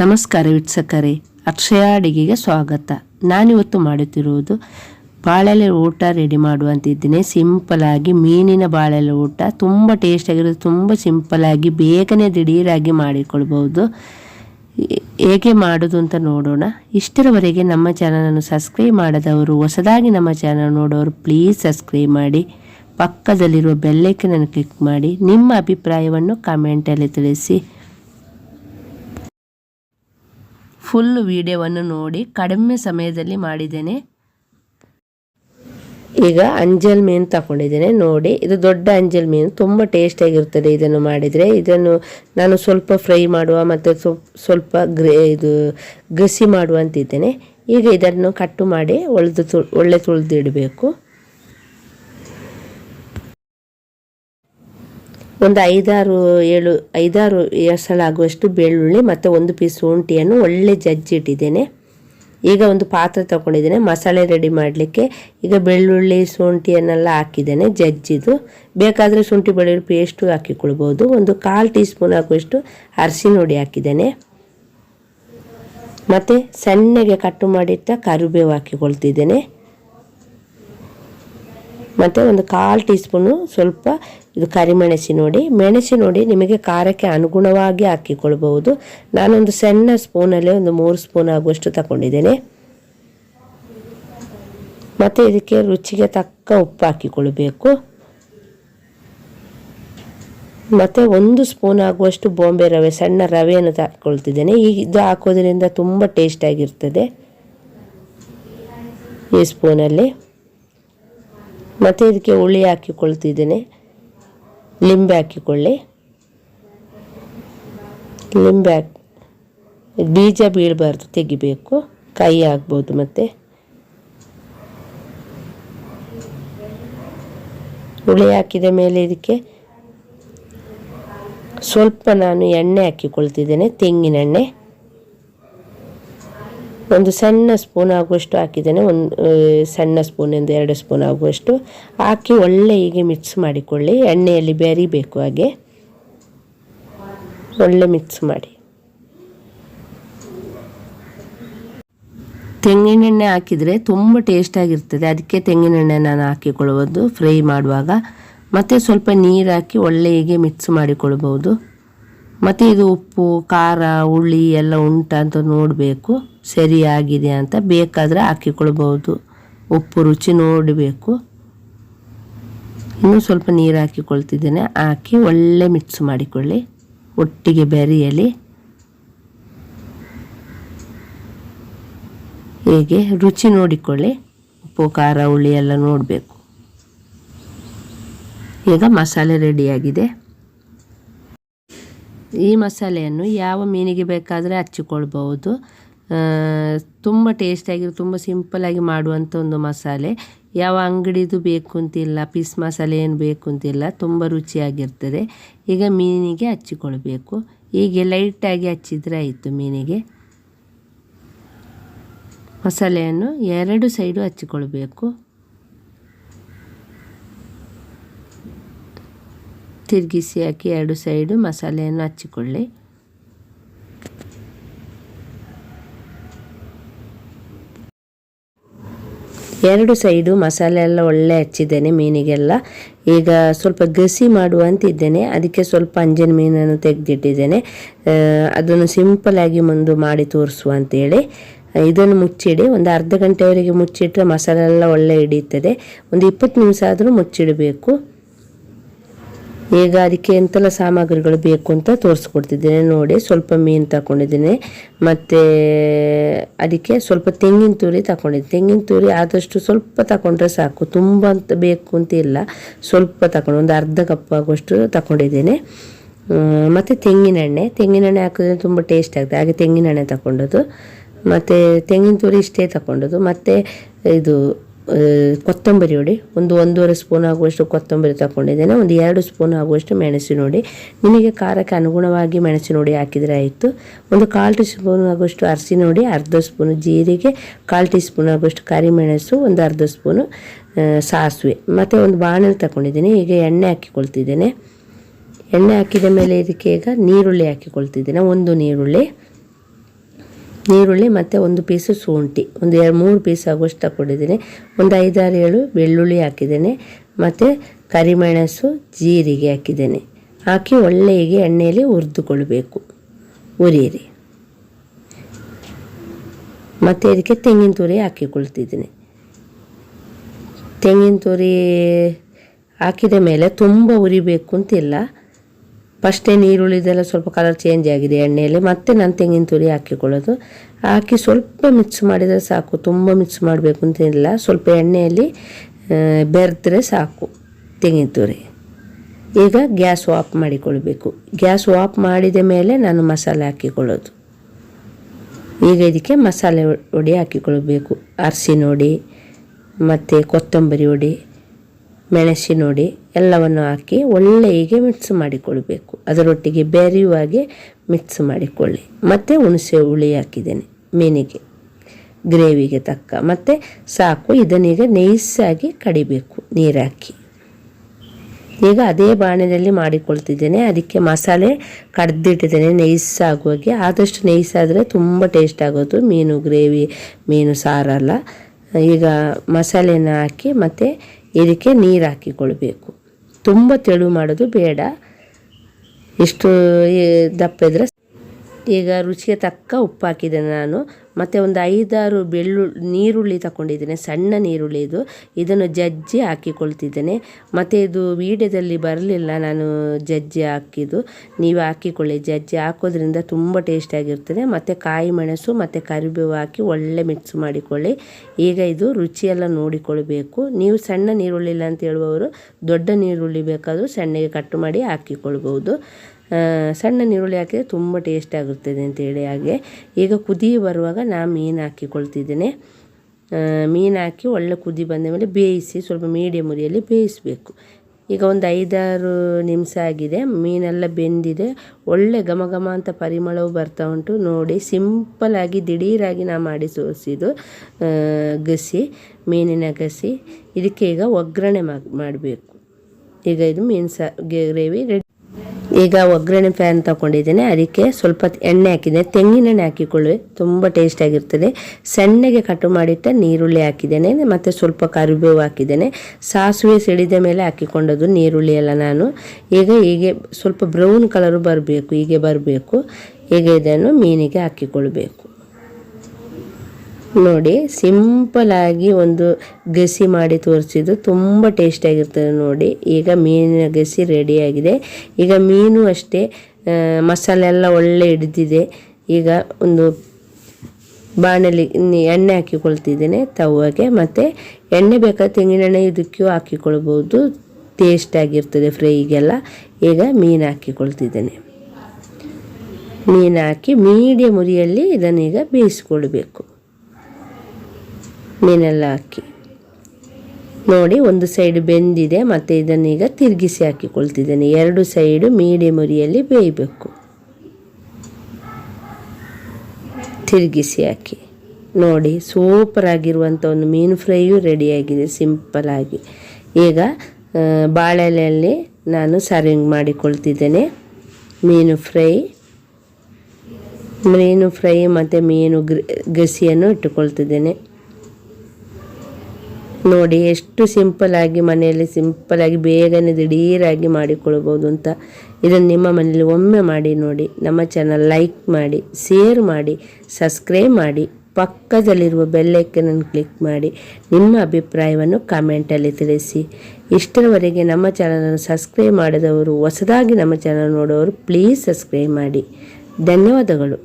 ನಮಸ್ಕಾರ ವೀಕ್ಷಕರೇ, ಅಕ್ಷಯ ಅಡಿಗೆಗೆ ಸ್ವಾಗತ. ನಾನಿವತ್ತು ಮಾಡುತ್ತಿರುವುದು ಬಾಳೆಲೆ ಊಟ ರೆಡಿ ಮಾಡುವಂತಿದ್ದೇನೆ. ಸಿಂಪಲಾಗಿ ಮೀನಿನ ಬಾಳೆಲೆ ಊಟ. ತುಂಬ ಟೇಸ್ಟಾಗಿರೋದು ತುಂಬ ಸಿಂಪಲಾಗಿ ಬೇಗನೆ ದಿಢೀರಾಗಿ ಮಾಡಿಕೊಳ್ಬೋದು ಹೇಗೆ ಮಾಡೋದು ಅಂತ ನೋಡೋಣ. ಇಷ್ಟರವರೆಗೆ ನಮ್ಮ ಚಾನಲನ್ನು ಸಬ್ಸ್ಕ್ರೈಬ್ ಮಾಡದವರು, ಹೊಸದಾಗಿ ನಮ್ಮ ಚಾನಲ್ ನೋಡೋರು ಪ್ಲೀಸ್ ಸಬ್ಸ್ಕ್ರೈಬ್ ಮಾಡಿ. ಪಕ್ಕದಲ್ಲಿರುವ ಬೆಲ್ಲೈಕನನ್ನು ಕ್ಲಿಕ್ ಮಾಡಿ. ನಿಮ್ಮ ಅಭಿಪ್ರಾಯವನ್ನು ಕಮೆಂಟಲ್ಲಿ ತಿಳಿಸಿ. ಫುಲ್ ವಿಡಿಯೋವನ್ನು ನೋಡಿ ಕಡಿಮೆ ಸಮಯದಲ್ಲಿ ಮಾಡಿದ್ದೇನೆ. ಈಗ ಅಂಜಲ್ ಮೀನು ತಗೊಂಡಿದ್ದೇನೆ, ನೋಡಿ. ಇದು ದೊಡ್ಡ ಅಂಜಲ್ ಮೀನು, ತುಂಬ ಟೇಸ್ಟಿಯಾಗಿರ್ತದೆ ಇದನ್ನು ಮಾಡಿದರೆ. ಇದನ್ನು ನಾನು ಸ್ವಲ್ಪ ಫ್ರೈ ಮಾಡುವ ಮತ್ತು ಸ್ವಲ್ಪ ಗ್ರೇ, ಇದು ಗಸಿ ಮಾಡುವ ಅಂತಿದ್ದೇನೆ. ಈಗ ಇದನ್ನು ಕಟ್ಟು ಮಾಡಿ ಒಳ್ದು ತು ಒಳ್ಳೆ ತುಳಿದಿಡಬೇಕು. ಒಂದು ಐದಾರು ಏಳು, ಐದಾರು ಎಸಳಾಗುವಷ್ಟು ಬೆಳ್ಳುಳ್ಳಿ ಮತ್ತು ಒಂದು ಪೀಸ್ ಶುಂಠಿಯನ್ನು ಒಳ್ಳೆ ಜಜ್ಜಿಟ್ಟಿದ್ದೇನೆ ಈಗ ಒಂದು ಪಾತ್ರೆ ತಗೊಂಡಿದ್ದೇನೆ. ಮಸಾಲೆ ರೆಡಿ ಮಾಡಲಿಕ್ಕೆ ಈಗ ಬೆಳ್ಳುಳ್ಳಿ, ಶುಂಠಿಯನ್ನೆಲ್ಲ ಹಾಕಿದ್ದೇನೆ ಜಜ್ಜಿದು ಬೇಕಾದರೆ ಶುಂಠಿ ಬೆಳ್ಳುಳ್ಳಿ ಪೇಸ್ಟು ಹಾಕಿಕೊಳ್ಬೋದು. ಒಂದು ಕಾಲು ಟೀ ಸ್ಪೂನ್ ಆಗುವಷ್ಟು ಅರಿಶಿನ ಹುಡಿ ಹಾಕಿದ್ದೇನೆ. ಮತ್ತು ಸಣ್ಣಗೆ ಕಟ್ಟು ಮಾಡಿಟ್ಟ ಕರಿಬೇವು ಹಾಕಿಕೊಳ್ತಿದ್ದೇನೆ. ಮತ್ತು ಒಂದು ಕಾಲು ಟೀ ಸ್ಪೂನು ಸ್ವಲ್ಪ ಇದು ಕರಿಮೆಣಸಿ ನೋಡಿ. ಮೆಣಸಿ ನೋಡಿ ನಿಮಗೆ ಖಾರಕ್ಕೆ ಅನುಗುಣವಾಗಿ ಹಾಕಿಕೊಳ್ಬಹುದು. ನಾನೊಂದು ಸಣ್ಣ ಸ್ಪೂನಲ್ಲಿ ಒಂದು ಮೂರು ಸ್ಪೂನ್ ಆಗುವಷ್ಟು ತಗೊಂಡಿದ್ದೇನೆ. ಮತ್ತು ಇದಕ್ಕೆ ರುಚಿಗೆ ತಕ್ಕ ಉಪ್ಪು ಹಾಕಿಕೊಳ್ಬೇಕು. ಮತ್ತು ಒಂದು ಸ್ಪೂನ್ ಆಗುವಷ್ಟು ಬಾಂಬೆ ರವೆ, ಸಣ್ಣ ರವೆಯನ್ನು ಹಾಕ್ಕೊಳ್ತಿದ್ದೇನೆ ಈ ಇದು ಹಾಕೋದ್ರಿಂದ ತುಂಬ ಟೇಸ್ಟಾಗಿರ್ತದೆ ಈ ಸ್ಪೂನಲ್ಲಿ. ಮತ್ತು ಇದಕ್ಕೆ ಹುಳಿ ಹಾಕಿಕೊಳ್ತಿದ್ದೇನೆ. ಲಿಂಬೆ ಹಾಕಿಕೊಳ್ಳಿ. ಲಿಂಬೆ ಹಾಕಿ, ಬೀಜ ಬೀಳಬಾರ್ದು, ತೆಗಿಬೇಕು. ಕೈ ಆಗ್ಬೋದು ಮತ್ತು. ಹುಳಿ ಹಾಕಿದ ಮೇಲೆ ಇದಕ್ಕೆ ಸ್ವಲ್ಪ ನಾನು ಎಣ್ಣೆ ಹಾಕಿಕೊಳ್ತಿದ್ದೇನೆ ತೆಂಗಿನೆಣ್ಣೆ ಒಂದು ಸಣ್ಣ ಸ್ಪೂನ್ ಆಗುವಷ್ಟು ಹಾಕಿದ್ದೇನೆ. ಒಂದು ಸಣ್ಣ ಸ್ಪೂನ್ ಸ್ಪೂನಿಂದ ಎರಡು ಸ್ಪೂನ್ ಆಗುವಷ್ಟು ಹಾಕಿ ಒಳ್ಳೆ ಹೀಗೆ ಮಿಕ್ಸ್ ಮಾಡಿಕೊಳ್ಳಿ. ಎಣ್ಣೆಯಲ್ಲಿ ಬೆರಿಬೇಕು ಹಾಗೆ. ಒಳ್ಳೆ ಮಿಕ್ಸ್ ಮಾಡಿ. ತೆಂಗಿನೆಣ್ಣೆ ಹಾಕಿದರೆ ತುಂಬ ಟೇಸ್ಟಾಗಿರ್ತದೆ ಅದಕ್ಕೆ ತೆಂಗಿನೆಣ್ಣೆ ನಾನು ಹಾಕಿಕೊಳ್ಳುವುದು. ಫ್ರೈ ಮಾಡುವಾಗ ಮತ್ತು ಸ್ವಲ್ಪ ನೀರು ಹಾಕಿ ಒಳ್ಳೆ ಹೀಗೆ ಮಿಕ್ಸ್ ಮಾಡಿಕೊಳ್ಬೋದು ಮತ್ತು ಇದು ಉಪ್ಪು, ಖಾರ, ಹುಳಿ ಎಲ್ಲ ಉಂಟಾ ಅಂತ ನೋಡಬೇಕು. ಸರಿಯಾಗಿದೆ ಅಂತ ಬೇಕಾದರೆ ಹಾಕಿಕೊಳ್ಬೋದು ಉಪ್ಪು ರುಚಿ ನೋಡಬೇಕು. ಇನ್ನೂ ಸ್ವಲ್ಪ ನೀರು ಹಾಕಿಕೊಳ್ತಿದ್ದೇನೆ. ಹಾಕಿ ಒಳ್ಳೆ ಮಿಕ್ಸ್ ಮಾಡಿಕೊಳ್ಳಿ. ಒಟ್ಟಿಗೆ ಬೆರೆಯಲಿ. ಹೇಗೆ ರುಚಿ ನೋಡಿಕೊಳ್ಳಿ. ಉಪ್ಪು, ಖಾರ, ಹುಳಿ ಎಲ್ಲ ನೋಡಬೇಕು. ಈಗ ಮಸಾಲೆ ರೆಡಿಯಾಗಿದೆ ಈ ಮಸಾಲೆಯನ್ನು ಯಾವ ಮೀನಿಗೆ ಬೇಕಾದರೆ ಹಚ್ಚಿಕೊಳ್ಬಹುದು. ತುಂಬ ಟೇಸ್ಟಾಗಿ ತುಂಬ ಸಿಂಪಲಾಗಿ ಮಾಡುವಂಥ ಒಂದು ಮಸಾಲೆ. ಯಾವ ಅಂಗಡಿದು ಬೇಕು ಅಂತಿಲ್ಲ ಪೀಸ್ ಮಸಾಲೆ ಏನು ಬೇಕು ಅಂತಿಲ್ಲ ತುಂಬ ರುಚಿಯಾಗಿರ್ತದೆ. ಈಗ ಮೀನಿಗೆ ಹಚ್ಚಿಕೊಳ್ಬೇಕು. ಹೀಗೆ ಲೈಟಾಗಿ ಹಚ್ಚಿದರೆ ಆಯಿತು ಮೀನಿಗೆ. ಮಸಾಲೆಯನ್ನು ಎರಡು ಸೈಡು ಹಚ್ಚಿಕೊಳ್ಬೇಕು. ತಿರುಗಿಸಿ ಹಾಕಿ ಎರಡು ಸೈಡು ಮಸಾಲೆಯನ್ನು ಹಚ್ಚಿಕೊಳ್ಳಿ. ಎರಡು ಸೈಡು ಮಸಾಲೆ ಎಲ್ಲ ಒಳ್ಳೆ ಹಚ್ಚಿದ್ದೇನೆ ಮೀನಿಗೆಲ್ಲ. ಈಗ ಸ್ವಲ್ಪ ಗಸಿ ಮಾಡುವಂತಿದ್ದೇನೆ ಅದಕ್ಕೆ ಸ್ವಲ್ಪ ಅಂಜನ ಮೀನನ್ನು ತೆಗೆದಿಟ್ಟಿದ್ದೇನೆ. ಅದನ್ನು ಸಿಂಪಲಾಗಿ ಒಂದು ಮಾಡಿ ತೋರಿಸುವ ಅಂತೇಳಿ. ಇದನ್ನು ಮುಚ್ಚಿಡಿ. ಒಂದು ಅರ್ಧ ಗಂಟೆವರೆಗೆ ಮುಚ್ಚಿಟ್ಟರೆ ಮಸಾಲೆ ಎಲ್ಲ ಒಳ್ಳೆ ಹಿಡಿಯುತ್ತದೆ. ಒಂದು ಇಪ್ಪತ್ತು ನಿಮಿಷ ಆದರೂ ಮುಚ್ಚಿಡಬೇಕು. ಈಗ ಅದಕ್ಕೆ ಎಂತೆಲ್ಲ ಸಾಮಗ್ರಿಗಳು ಬೇಕು ಅಂತ ತೋರಿಸ್ಕೊಡ್ತಿದ್ದೇನೆ. ನೋಡಿ, ಸ್ವಲ್ಪ ಮೀನು ತಗೊಂಡಿದ್ದೀನಿ. ಮತ್ತು ಅದಕ್ಕೆ ಸ್ವಲ್ಪ ತೆಂಗಿನ ತುರಿ ತಗೊಂಡಿದ್ದೀನಿ ತೆಂಗಿನ ತುರಿ ಆದಷ್ಟು ಸ್ವಲ್ಪ ತಗೊಂಡ್ರೆ ಸಾಕು. ತುಂಬ ಅಂತ ಬೇಕು ಅಂತ ಇಲ್ಲ. ಸ್ವಲ್ಪ ತಗೊಂಡು, ಒಂದು ಅರ್ಧ ಕಪ್ ಆಗುವಷ್ಟು ತಗೊಂಡಿದ್ದೀನಿ. ಮತ್ತು ತೆಂಗಿನೆಣ್ಣೆ ತೆಂಗಿನೆಣ್ಣೆ ಹಾಕಿದ್ರೆ ತುಂಬ ಟೇಸ್ಟ್ ಆಗ್ತದೆ. ಹಾಗೆ ತೆಂಗಿನೆಣ್ಣೆ ತಗೊಂಡದ್ದು. ಮತ್ತು ತೆಂಗಿನ ತುರಿ ಇಷ್ಟೇ ತಗೊಂಡದ್ದು. ಮತ್ತು ಇದು ಕೊತ್ತಂಬರಿ ನೋಡಿ. ಒಂದು ಒಂದೂವರೆ ಸ್ಪೂನ್ ಆಗುವಷ್ಟು ಕೊತ್ತಂಬರಿ ತಗೊಂಡಿದ್ದೇನೆ ಒಂದು ಎರಡು ಸ್ಪೂನ್ ಆಗುವಷ್ಟು ಮೆಣಸು ನೋಡಿ. ನಿಮಗೆ ಖಾರಕ್ಕೆ ಅನುಗುಣವಾಗಿ ಮೆಣಸು ನೋಡಿ ಹಾಕಿದರೆ ಆಯಿತು. ಒಂದು ಕಾಲು ಟೀ ಸ್ಪೂನ್ ಆಗುವಷ್ಟು ಅರಸಿ ನೋಡಿ. ಅರ್ಧ ಸ್ಪೂನು ಜೀರಿಗೆ, ಕಾಲು ಟೀ ಸ್ಪೂನ್ ಆಗುವಷ್ಟು ಕರಿಮೆಣಸು ಒಂದು ಅರ್ಧ ಸ್ಪೂನು ಸಾಸಿವೆ. ಮತ್ತು ಒಂದು ಬಾಣಲೆ ತಗೊಂಡಿದ್ದೀನಿ ಈಗ ಎಣ್ಣೆ ಹಾಕಿಕೊಳ್ತಿದ್ದೇನೆ. ಎಣ್ಣೆ ಹಾಕಿದ ಮೇಲೆ ಇದಕ್ಕೆ ಈಗ ನೀರುಳ್ಳಿ ಹಾಕಿಕೊಳ್ತಿದ್ದೇನೆ. ಒಂದು ನೀರುಳ್ಳಿ. ನೀರುಳ್ಳಿ ಮತ್ತು ಒಂದು ಪೀಸು ಶುಂಠಿ. ಒಂದು ಎರಡು ಮೂರು ಪೀಸ್ ಆಗುವಷ್ಟು ತಗೊಂಡಿದ್ದೀನಿ ಒಂದು ಐದಾರು ಏಳು ಬೆಳ್ಳುಳ್ಳಿ ಹಾಕಿದ್ದೇನೆ. ಮತ್ತು ಕರಿಮೆಣಸು, ಜೀರಿಗೆ ಹಾಕಿದ್ದೇನೆ. ಹಾಕಿ ಒಳ್ಳೆಯಗೆ ಎಣ್ಣೆಯಲ್ಲಿ ಹುರಿದುಕೊಳ್ಬೇಕು. ಉರಿಯಿರಿ ಮತ್ತು ಇದಕ್ಕೆ ತೆಂಗಿನ ತುರಿ ಹಾಕಿಕೊಳ್ತಿದ್ದೀನಿ. ತೆಂಗಿನ ತುರಿ ಹಾಕಿದ ಮೇಲೆ ತುಂಬ ಉರಿಬೇಕು ಅಂತಿಲ್ಲ. ಫಸ್ಟೇ ನೀರುಳ್ಳಿದೆಲ್ಲ ಸ್ವಲ್ಪ ಕಲರ್ ಚೇಂಜ್ ಆಗಿದೆ ಎಣ್ಣೆಯಲ್ಲಿ. ಮತ್ತೆ ನಾನು ತೆಂಗಿನ ತುರಿ ಹಾಕಿಕೊಳ್ಳೋದು. ಹಾಕಿ ಸ್ವಲ್ಪ ಮಿಕ್ಸ್ ಮಾಡಿದರೆ ಸಾಕು. ತುಂಬ ಮಿಕ್ಸ್ ಮಾಡಬೇಕು ಅಂತಿಲ್ಲ ಸ್ವಲ್ಪ ಎಣ್ಣೆಯಲ್ಲಿ ಬೆರೆದ್ರೆ ಸಾಕು ತೆಂಗಿನ ತುರಿ. ಈಗ ಗ್ಯಾಸ್ ಆಫ್ ಮಾಡಿಕೊಳ್ಬೇಕು. ಗ್ಯಾಸ್ ಆಫ್ ಮಾಡಿದ ಮೇಲೆ ನಾನು ಮಸಾಲೆ ಹಾಕಿಕೊಳ್ಳೋದು. ಈಗ ಇದಕ್ಕೆ ಮಸಾಲೆ ಒಡಿ ಹಾಕಿಕೊಳ್ಬೇಕು. ಅರಸಿನ ನೋಡಿ ಮತ್ತು ಕೊತ್ತಂಬರಿ ಒಡಿ ಮೆಣಸಿನ ಹುಡಿ ಎಲ್ಲವನ್ನು ಹಾಕಿ ಒಳ್ಳೆಯಗೆ ಮಿಕ್ಸ್ ಮಾಡಿಕೊಳ್ಬೇಕು. ಅದರೊಟ್ಟಿಗೆ ಬೆರೆಯುವಾಗೆ ಮಿಕ್ಸ್ ಮಾಡಿಕೊಳ್ಳಿ. ಮತ್ತು ಹುಣಸೆ ಹುಳಿ ಹಾಕಿದ್ದೇನೆ ಮೀನಿಗೆ. ಗ್ರೇವಿಗೆ ತಕ್ಕ. ಮತ್ತು ಸಾಕು. ಇದನ್ನೀಗ ನೈಸಾಗಿ ಕಡಿಬೇಕು ನೀರಾಕಿ. ಈಗ ಅದೇ ಬಾಣಲೆಯಲ್ಲಿ ಮಾಡಿಕೊಳ್ತಿದ್ದೇನೆ. ಅದಕ್ಕೆ ಮಸಾಲೆ ಕಡ್ದಿಟ್ಟಿದ್ದೇನೆ ನೈಸ್ ಆಗುವಾಗೆ ಆದಷ್ಟು ನೈಸ್ ಆದರೆ ತುಂಬ ಟೇಸ್ಟ್ ಆಗೋದು. ಮೀನು ಗ್ರೇವಿ, ಮೀನು ಸಾರಲ್ಲ. ಈಗ ಮಸಾಲೆನ ಹಾಕಿ ಮತ್ತು ಇದಕ್ಕೆ ನೀರು ಹಾಕಿಕೊಳ್ಬೇಕು ತುಂಬ ತೆಳು ಮಾಡೋದು ಬೇಡ. ಇಷ್ಟು ದಪ್ಪ ಇದ್ರೆ ಈಗ ರುಚಿಗೆ ತಕ್ಕ ಉಪ್ಪು ಹಾಕಿದ್ದೇನೆ ನಾನು. ಮತ್ತು ಒಂದು ಐದಾರು ಬೆಳ್ಳು ನೀರುಳ್ಳಿ ತಗೊಂಡಿದ್ದೇನೆ ಸಣ್ಣ ನೀರುಳ್ಳಿ ಇದು. ಇದನ್ನು ಜಜ್ಜಿ ಹಾಕಿಕೊಳ್ತಿದ್ದೇನೆ. ಮತ್ತು ಇದು ವೀಡ್ಯದಲ್ಲಿ ಬರಲಿಲ್ಲ, ನಾನು ಜಜ್ಜಿ ಹಾಕಿದ್ದು. ನೀವು ಹಾಕಿಕೊಳ್ಳಿ, ಜಜ್ಜಿ ಹಾಕೋದ್ರಿಂದ ತುಂಬ ಟೇಸ್ಟಾಗಿರ್ತದೆ ಮತ್ತು ಕಾಯಿ ಮೆಣಸು, ಮತ್ತು ಕರಿಬೇವು ಹಾಕಿ ಒಳ್ಳೆ ಮಿಕ್ಸ್ ಮಾಡಿಕೊಳ್ಳಿ. ಈಗ ಇದು ರುಚಿಯೆಲ್ಲ ನೋಡಿಕೊಳ್ಬೇಕು. ನೀವು ಸಣ್ಣ ನೀರುಳ್ಳಿ ಅಂತ ಹೇಳುವವರು ದೊಡ್ಡ ನೀರುಳ್ಳಿ ಬೇಕಾದರೂ ಸಣ್ಣಗೆ ಕಟ್ ಮಾಡಿ ಹಾಕಿಕೊಳ್ಬೋದು ಸಣ್ಣ ನೀರುಳ್ಳಿ ಹಾಕಿದರೆ ತುಂಬ ಟೇಸ್ಟ್ ಆಗುತ್ತದೆ ಅಂತೇಳಿ ಹಾಗೆ. ಈಗ ಕುದಿ ಬರುವಾಗ ನಾನು ಮೀನು ಹಾಕಿಕೊಳ್ತಿದ್ದೇನೆ. ಮೀನು ಹಾಕಿ ಒಳ್ಳೆ ಕುದಿ ಬಂದ ಮೇಲೆ ಬೇಯಿಸಿ ಸ್ವಲ್ಪ ಮೀಡಿಯಮ್ ಉರಿಯಲ್ಲಿ ಬೇಯಿಸಬೇಕು. ಈಗ ಒಂದು ಐದಾರು ನಿಮಿಷ ಆಗಿದೆ. ಮೀನೆಲ್ಲ ಬೆಂದಿದೆ. ಒಳ್ಳೆ ಘಮ ಘಮ ಅಂತ ಪರಿಮಳವು ಬರ್ತಾ ಉಂಟು. ನೋಡಿ ಸಿಂಪಲಾಗಿ ದಿಢೀರಾಗಿ ನಾ ಮಾಡಿ ಸೋಸಿದು ಗಸಿ, ಮೀನಿನ ಗಸಿ. ಇದಕ್ಕೆ ಈಗ ಒಗ್ಗರಣೆ ಮಾಡಬೇಕು. ಈಗ ಇದು ಮೀನು ಸಾ ಗ್ರೇವಿ ರೆಡಿ ಈಗ ಒಗ್ಗರಣೆ ಪ್ಯಾನ್ ತಗೊಂಡಿದ್ದೇನೆ. ಅದಕ್ಕೆ ಸ್ವಲ್ಪ ಎಣ್ಣೆ ಹಾಕಿದೆ ತೆಂಗಿನೆಣ್ಣೆ ಹಾಕಿಕೊಳ್ಳಿ. ತುಂಬ ಟೇಸ್ಟಾಗಿರ್ತದೆ ಸಣ್ಣಗೆ ಕಟ್ಟು ಮಾಡಿಟ್ಟ ನೀರುಳ್ಳಿ ಹಾಕಿದ್ದೇನೆ. ಮತ್ತು ಸ್ವಲ್ಪ ಕರಿಬೇವು ಹಾಕಿದ್ದೇನೆ. ಸಾಸಿವೆ ಸಿಡಿದ ಮೇಲೆ ಹಾಕಿಕೊಂಡದ್ದು ನೀರುಳ್ಳಿ ಎಲ್ಲ ನಾನು. ಈಗ ಹೀಗೆ ಸ್ವಲ್ಪ ಬ್ರೌನ್ ಕಲರು ಬರಬೇಕು. ಹೀಗೆ ಬರಬೇಕು. ಈಗ ಇದನ್ನು ಮೀನಿಗೆ ಹಾಕಿಕೊಳ್ಬೇಕು. ನೋಡಿ ಸಿಂಪಲಾಗಿ ಒಂದು ಗಸಿ ಮಾಡಿ ತೋರಿಸಿದ್ದು ತುಂಬ ಟೇಸ್ಟಿಯಾಗಿರ್ತದೆ ನೋಡಿ. ಈಗ ಮೀನಿನ ಗಸಿ ರೆಡಿಯಾಗಿದೆ ಈಗ ಮೀನು ಅಷ್ಟೇ ಮಸಾಲೆ ಎಲ್ಲ ಒಳ್ಳೆ ಹಿಡಿದಿದೆ. ಈಗ ಒಂದು ಬಾಣಲಿ ಎಣ್ಣೆ ಹಾಕಿಕೊಳ್ತಿದ್ದೇನೆ ತವಾಗೆ ಮತ್ತು ಎಣ್ಣೆ ಬೇಕಾದ ತೆಂಗಿನೆಣ್ಣೆ ಇದಕ್ಕೂ ಹಾಕಿಕೊಳ್ಬೋದು ಟೇಸ್ಟಾಗಿರ್ತದೆ ಫ್ರೈಗೆಲ್ಲ. ಈಗ ಮೀನು ಹಾಕಿಕೊಳ್ತಿದ್ದೇನೆ. ಮೀನು ಹಾಕಿ ಮೀಡಿಯಮ್ ಉರಿಯಲ್ಲಿ ಇದನ್ನೀಗ ಬೇಯಿಸ್ಕೊಳ್ಬೇಕು. ಮೀನೆಲ್ಲ ಹಾಕಿ. ನೋಡಿ, ಒಂದು ಸೈಡ್ ಬೆಂದಿದೆ, ಮತ್ತು ಇದನ್ನೀಗ ತಿರುಗಿಸಿ ಹಾಕಿಕೊಳ್ತಿದ್ದೇನೆ. ಎರಡು ಸೈಡು ಮೀಡಿಯಮ್ ಉರಿಯಲ್ಲಿ ಬೇಯಬೇಕು. ತಿರುಗಿಸಿ ಹಾಕಿ. ನೋಡಿ ಸೂಪರ್ ಆಗಿರುವಂಥ ಒಂದು ಮೀನು ಫ್ರೈಯು ರೆಡಿಯಾಗಿದೆ ಸಿಂಪಲಾಗಿ ಈಗ ಬಾಳೆಲೆಯಲ್ಲಿ ನಾನು ಸರ್ವಿಂಗ್ ಮಾಡಿಕೊಳ್ತಿದ್ದೇನೆ. ಮೀನು ಫ್ರೈ. ಮೀನು ಫ್ರೈ ಮತ್ತು ಮೀನು ಗಸಿಯನ್ನು ಇಟ್ಟುಕೊಳ್ತಿದ್ದೇನೆ. ನೋಡಿ ಎಷ್ಟು ಸಿಂಪಲ್ಲಾಗಿ ಮನೆಯಲ್ಲಿ ಸಿಂಪಲ್ಲಾಗಿ ಬೇಗನೆ ದಿಢೀರಾಗಿ ಮಾಡಿಕೊಳ್ಬೋದು ಅಂತ ಇದನ್ನು ನಿಮ್ಮ ಮನೆಯಲ್ಲಿ ಒಮ್ಮೆ ಮಾಡಿ ನೋಡಿ. ನಮ್ಮ ಚಾನಲ್ ಲೈಕ್ ಮಾಡಿ ಶೇರ್ ಮಾಡಿ ಸಬ್ಸ್ಕ್ರೈಬ್ ಮಾಡಿ, ಪಕ್ಕದಲ್ಲಿರುವ ಬೆಲ್ಲೈಕನನ್ನು ಕ್ಲಿಕ್ ಮಾಡಿ, ನಿಮ್ಮ ಅಭಿಪ್ರಾಯವನ್ನು ಕಾಮೆಂಟಲ್ಲಿ ತಿಳಿಸಿ. ಇಷ್ಟರವರೆಗೆ ನಮ್ಮ ಚಾನಲನ್ನು ಸಬ್ಸ್ಕ್ರೈಬ್ ಮಾಡಿದವರು, ಹೊಸದಾಗಿ ನಮ್ಮ ಚಾನಲ್ ನೋಡೋರು ಪ್ಲೀಸ್ ಸಬ್ಸ್ಕ್ರೈಬ್ ಮಾಡಿ. ಧನ್ಯವಾದಗಳು.